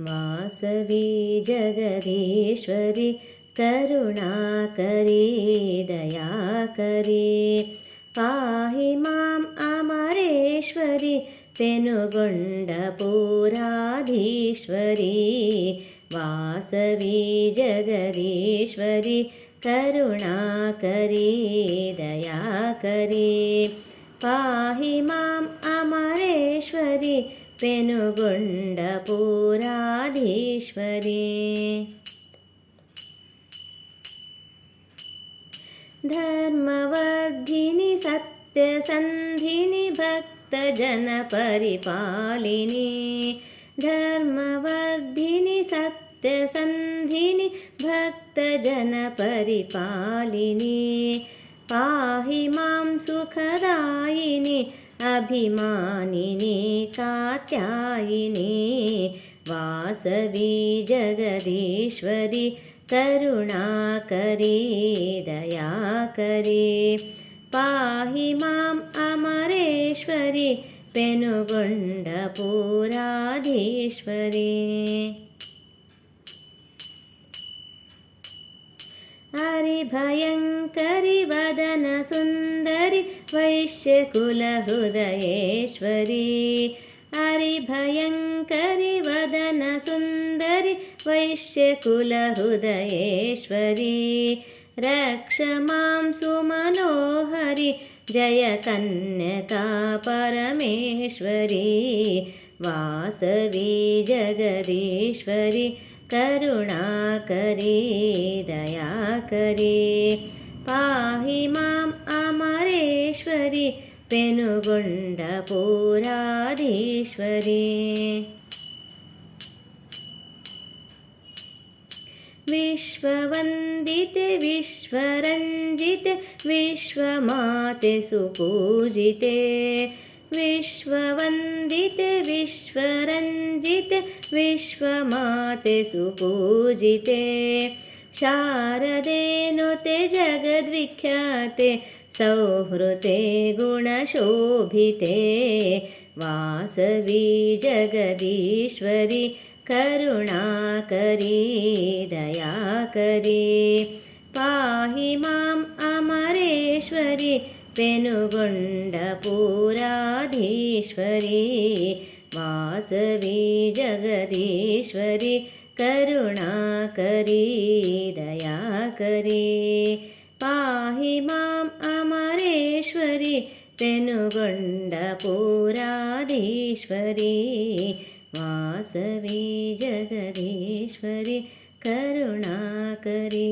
वासवी जगदीश्वरि करुणाकरी दयाकरी। पाहि माम् अमरेश्वरि पेनुगुण्डपुराधीश्वरी वासवी जगदीश्वरि करुणाकरी दयाकरी। पाहि माम् अमरेश्वरि पेनुगुण्डपुराधीश्वरी। धर्मवर्धिनि सत्यसन्धिनि भक्तजनपरिपालिनि। धर्मवर्धिनि सत्यसन्धिनि भक्तजनपरिपालिनि। पाहि मां अभिमानिनि कात्यायिनि वासवी जगदीश्वरि करुणाकरी दयाकरी। पाहि माम् अमरेश्वरि पेनुगुण्डपुराधीश्वरी हरिभयङ्करि वदनसुन्दरि वैश्यकुलहृदयेश्वरी। हरिभयङ्करि वदनसुन्दरि वैश्यकुलहृदयेश्वरी। रक्ष मां सुमनोहरि जय कन्यका परमेश्वरी। वासवी जगदीश्वरि करुणाकरी दयाकरी पाहि माम् अमरेश्वरि पेनुगुण्डपुराधीश्वरी विश्ववन्दिते विश्वरञ्जिते विश्वमाते सुपूजिते। विश्ववन्दिते विश्वरञ्जिते विश्वमाते सुपूजिते। शारदे नुते जगद्विख्याते सौहृते गुणशोभिते। वासवी जगदीश्वरि करुणाकरी दयाकरी। पाहि माम् अमरेश्वरि पेनुगुण्डपुराधीश्वरी वासवी जगदीश्वरि करुणाकरी दयाकरी पाहि माम् अमरेश्वरि पेनुगुण्डपुराधीश्वरी वासवी जगदीश्वरि करुणाकरी